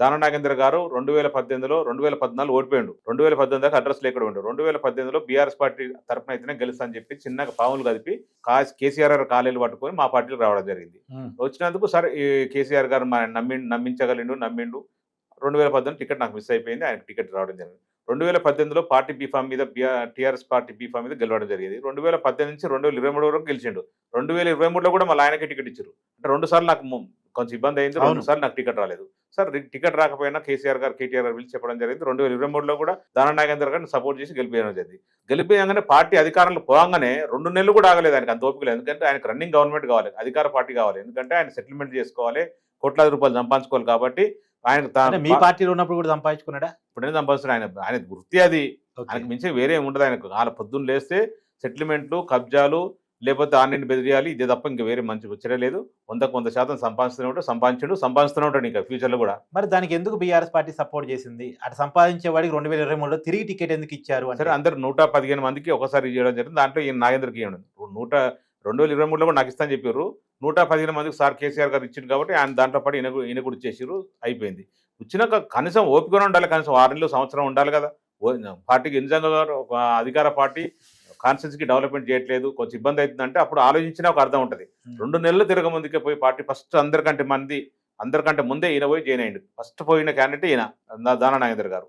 దాన నాగేంద్ర గారు రెండు వేల పద్దెనిమిదిలో రెండు వేల పద్నాలుగు ఓడిపోయాడు. రెండు వేల పద్దెనిమిది దాకా అడ్రస్ లేకుండా ఉండు. రెండు వేల పద్దెనిమిదిలో బీఆర్ఎస్ పార్టీ తరఫున అయితేనే గెలుస్తా అని చెప్పి చిన్నగా పాములు కలిపి కా కేసీఆర్ గారు కాలేలు పట్టుకొని మా పార్టీకి రావడం జరిగింది. వచ్చినందుకు సరే ఈ కేసీఆర్ గారు మా నమ్మి నమ్మించగలిండు నమ్మిండు. రెండు వేల పద్దెనిమిది టికెట్ నాకు మిస్ అయిపోయింది. ఆయనకు టికెట్ రావడం జరిగింది. రెండు వేల పద్దెనిమిదిలో పార్టీ బీఫామ్ మీద టీఆర్ఎస్ పార్టీ బీఫామ్ మీద గెలవడం జరిగింది. రెండు వేల పద్దెనిమిది నుంచి రెండు వేల ఇరవై మూడు వరకు గెలిచిండు. రెండు వేల ఇరవై మూడులో కూడా మళ్ళీ ఆయనకి టికెట్ ఇచ్చారు. అంటే రెండు సార్లు నాకు కొంచెం ఇబ్బంది అయింది. అవును. రెండు సార్లు నాకు టికెట్ రాలేదు. సార్ టికెట్ రాకపోయినా కేసీఆర్ గారు కేటీఆర్ గారు పిలిచి చెప్పడం జరిగింది. రెండు వేల ఇరవై మూడులో కూడా దానా నాగేంద్ర గారిని సపోర్ట్ చేసి గెలిపేయడం జరిగింది. గెలిపేయగానే పార్టీ అధికారంలో పోగానే రెండు నెలలు కూడా ఆగలేదు ఆయనకు అంత ఓపిక లేదు. ఎందుకంటే ఆయనకు రన్నింగ్ గవర్నమెంట్ కావాలి అధికార పార్టీ కావాలి. ఎందుకంటే ఆయన సెటిల్మెంట్ చేసుకోవాలి కోట్లాది రూపాయలు సంపాదించుకోవాలి కాబట్టి ఆయన మీ పార్టీలో ఉన్నప్పుడు కూడా సంపాదించుకున్నాడా? ఇప్పుడే సంపాదిస్తున్న ఆయన ఆయన వృత్తి అది. ఆయనకు మించి వేరే ఉండదు ఆయనకు. వాళ్ళ పొద్దున్న లేస్తే సెటిల్మెంట్లు కబ్జాలు లేకపోతే ఆన్లైన్ బెదిరియాలి ఇదే తప్ప ఇంకా వేరే మంచి వచ్చరే లేదు. వందకు వంద శాతం సంపాదిస్తూనే ఉంటాడు సంపాదించడు సంపాదిస్తూనే ఉంటాడు ఇంకా ఫ్యూచర్లో కూడా. మరి దానికి ఎందుకు బీఆర్ఎస్ పార్టీ సపోర్ట్ చేసింది? అటు సంపాదించే వాడికి రెండు వేల ఇరవై మూడులో తిరిగి టికెట్ ఎందుకు ఇచ్చారు అంటే? సరే అందరు నూట పదిహేను మందికి ఒకసారి చేయడం జరిగింది. దాంట్లో ఈయన నాగేంద్రకి ఇవ్వడం నూట రెండు వేల ఇరవై మూడులో కూడా నాకు ఇస్తాను చెప్పారు. నూట పదిహేను మందికి సార్ కేసీఆర్ గారు ఇచ్చింది కాబట్టి ఆయన దాంట్లో పాటు ఈయన ఈయన కూడా ఇచ్చేసారు అయిపోయింది. వచ్చినాక కనీసం ఓపికనే ఉండాలి. కనీసం ఆరు నెలలు సంవత్సరం ఉండాలి కదా. పార్టీకి నిజంగా గారు ఒక అధికార పార్టీ కాన్స్టిట్యూన్సీకి డెవలప్మెంట్ చేయట్లేదు కొంచెం ఇబ్బంది అవుతుందంటే అప్పుడు ఆలోచించినా ఒక అర్థం ఉంటుంది. Hmm. రెండు నెలలు తిరగ ముందుకే పోయి పార్టీ ఫస్ట్ అందరికంటే మంది అందరికంటే ముందే ఈయన పోయి జాయిన్ అయ్యిండు. ఫస్ట్ పోయిన క్యాండిడేట్ ఈయన దానా నాగేంద్ర గారు.